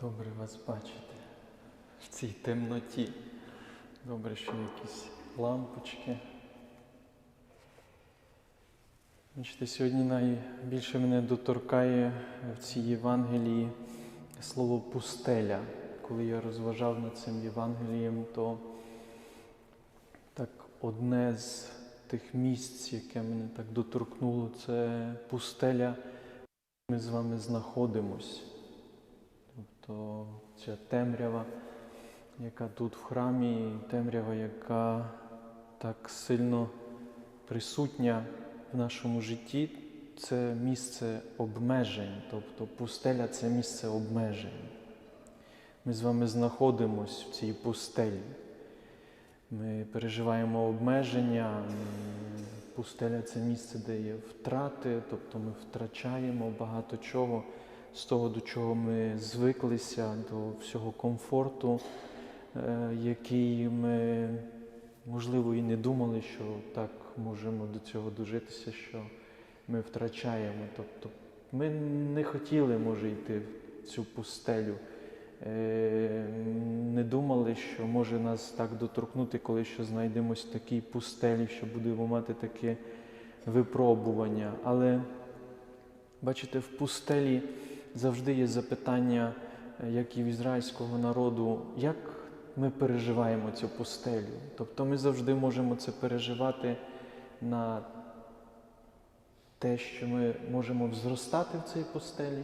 Добре вас бачити в цій темноті. Добре, що якісь лампочки. Бачите, сьогодні найбільше мене доторкає в цій Євангелії слово пустеля. Коли я розважав над цим Євангелієм, то так одне з тих місць, яке мене так доторкнуло, це пустеля, ми з вами знаходимось. Тобто ця темрява, яка тут в храмі, темрява, яка так сильно присутня в нашому житті, це місце обмежень. Тобто пустеля це місце обмежень. Ми з вами знаходимось в цій пустелі. Ми переживаємо обмеження. Пустеля це місце, де є втрати, тобто ми втрачаємо багато чого з того, до чого ми звиклися, до всього комфорту, е, який ми, можливо, і не думали, що так можемо до цього дожитися, що ми втрачаємо. Тобто ми не хотіли, може, йти в цю пустелю. Е, Не думали, що може нас так доторкнути, коли що знайдемось в такій пустелі, що будемо мати таке випробування. Але бачите, в пустелі завжди є запитання, е, як і в ізраїльського народу, як ми переживаємо цю пустелю. Тобто ми завжди можемо це переживати на те, що ми можемо зростати в цій пустелі,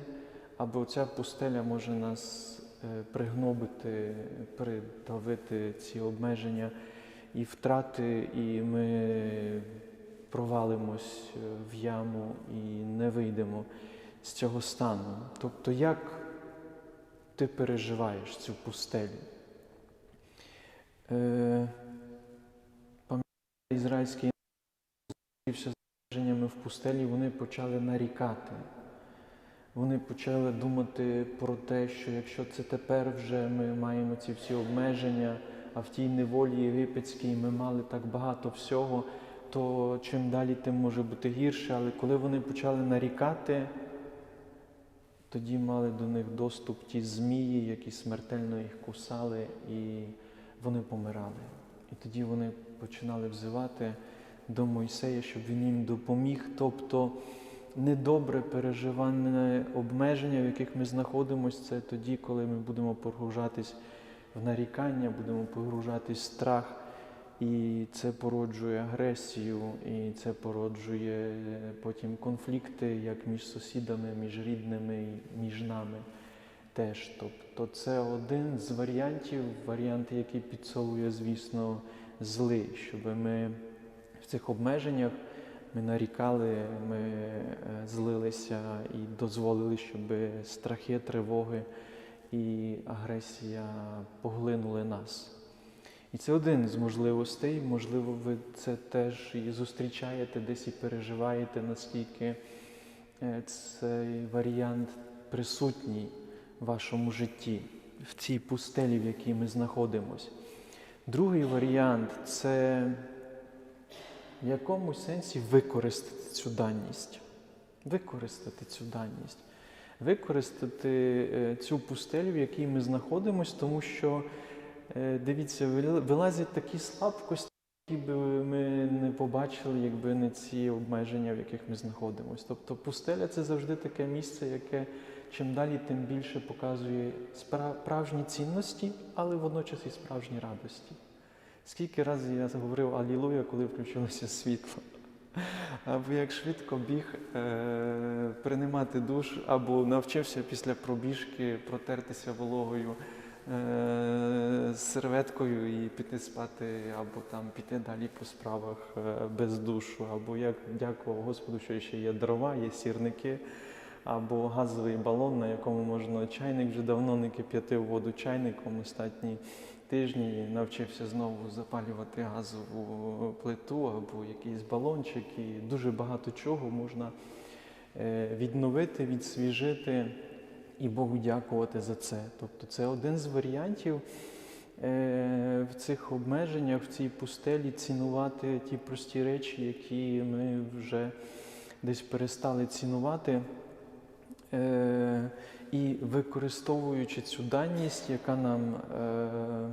або ця пустеля може нас е, пригнобити, придавити ці обмеження і втрати, і ми провалимось е, в яму і не вийдемо з цього стану. Тобто, як ти переживаєш цю пустелю? Е, Пам'ятаю, ізраїльський з в пустелі, вони почали нарікати. Вони почали думати про те, що якщо це тепер вже ми маємо ці всі обмеження, а в тій неволі єгипетській ми мали так багато всього, то чим далі, тим може бути гірше. Але коли вони почали нарікати, тоді мали до них доступ ті змії, які смертельно їх кусали, і вони помирали. І тоді вони починали взивати до Мойсея, щоб він їм допоміг. Тобто недобре переживане обмеження, в яких ми знаходимося, це тоді, коли ми будемо погружатись в нарікання, будемо погружатись в страх. І це породжує агресію, і це породжує потім конфлікти як між сусідами, між рідними, між нами теж. Тобто це один з варіантів, варіант, який підсовує, звісно, злий, щоб ми в цих обмеженнях ми нарікали, ми е, злилися і дозволили, щоб страхи, тривоги і агресія поглинули нас. І це один з можливостей. Можливо, ви це теж і зустрічаєте десь і переживаєте, наскільки е, цей варіант присутній в вашому житті, в цій пустелі, в якій ми знаходимося. Другий варіант це в якомусь сенсі використати цю даність. Використати цю даність. Використати е, цю пустелю, в якій ми знаходимося, тому що, дивіться, вилазять такі слабкості, які би ми не побачили, якби не ці обмеження, в яких ми знаходимося. Тобто пустеля це завжди таке місце, яке чим далі, тим більше показує справжні цінності, але водночас і справжні радості. Скільки разів я говорив Алілуя, коли включилося світло. Або як швидко біг е, приймати душ, або навчився після пробіжки протертися вологою е, серветкою і піти спати, або там піти далі по справах е, без душу, або як дякував Господу, що ще є дрова, є сірники, або газовий балон, на якому можна чайник вже давно не кип'ятив воду чайником останні тижні навчився знову запалювати газову плиту або якийсь балончик, і дуже багато чого можна е, відновити, відсвіжити і Богу дякувати за це. Тобто це один з варіантів е, в цих обмеженнях, в цій пустелі цінувати ті прості речі, які ми вже десь перестали цінувати. Е, І використовуючи цю даність, яка нам е,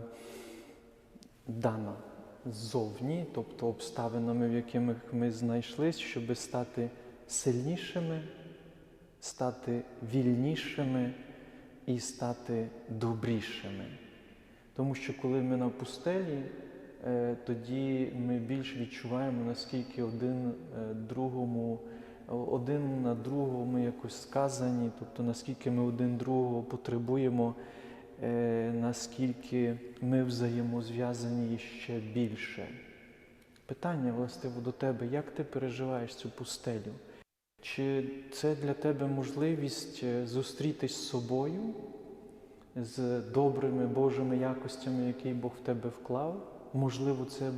дана ззовні, тобто обставинами, в яких ми знайшлись, щоб стати сильнішими, стати вільнішими і стати добрішими. Тому що коли ми на пустелі, е, тоді ми більш відчуваємо, наскільки один е, другому, один на другого ми якось сказані, тобто наскільки ми один другого потребуємо, е, наскільки ми взаємозв'язані ще більше. Питання, властиво, до тебе, як ти переживаєш цю пустелю? Чи це для тебе можливість е, зустрітись з собою, з добрими Божими якостями, які Бог в тебе вклав? Можливо, це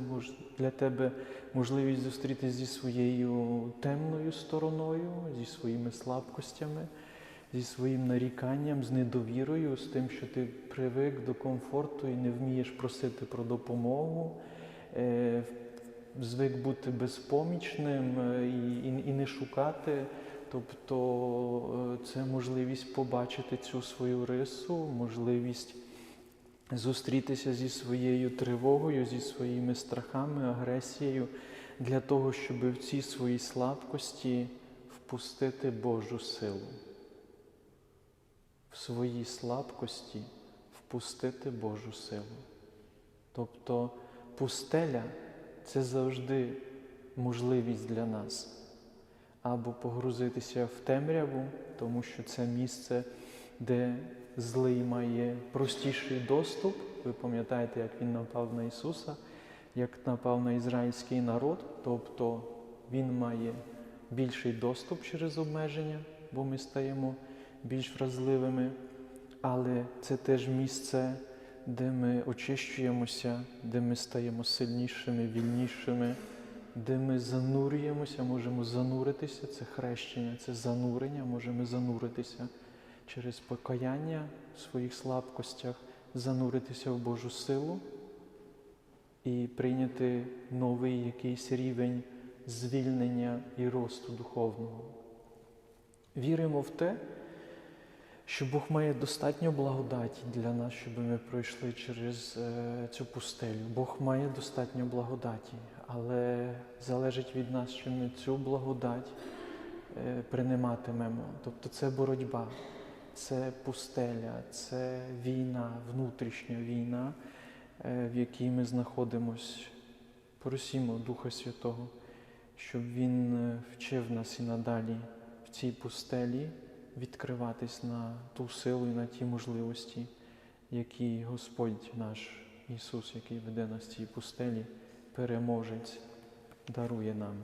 для тебе можливість зустрітись зі своєю темною стороною, зі своїми слабкостями, зі своїм наріканням, з недовірою, з тим, що ти привик до комфорту і не вмієш просити про допомогу. Звик бути безпомічним е, і, і, і не шукати. Тобто е, це можливість побачити цю свою рису, можливість зустрітися зі своєю тривогою, зі своїми страхами, агресією, для того, щоб в ці свої слабкості впустити Божу силу. В своїй слабкості впустити Божу силу. Тобто пустеля це завжди можливість для нас. Або погрузитися в темряву, тому що це місце, де злий має простіший доступ. Ви пам'ятаєте, як він напав на Ісуса, як напав на ізраїльський народ, тобто Він має більший доступ через обмеження, бо ми стаємо більш вразливими, але це теж місце, де ми очищуємося, де ми стаємо сильнішими, вільнішими, де ми занурюємося, можемо зануритися, це хрещення, це занурення, можемо зануритися через покаяння в своїх слабкостях, зануритися в Божу силу і прийняти новий якийсь рівень звільнення і росту духовного. Віримо в те, що Бог має достатньо благодаті для нас, щоб ми пройшли через е, цю пустелю. Бог має достатньо благодаті, але залежить від нас, чи ми цю благодать е, прийматимемо. Тобто це боротьба, це пустеля, це війна, внутрішня війна, е, в якій ми знаходимось. Просімо Духа Святого, щоб Він вчив нас і надалі в цій пустелі відкриватись на ту силу і на ті можливості, які Господь наш Ісус, який веде нас в цій пустелі, переможець, дарує нам.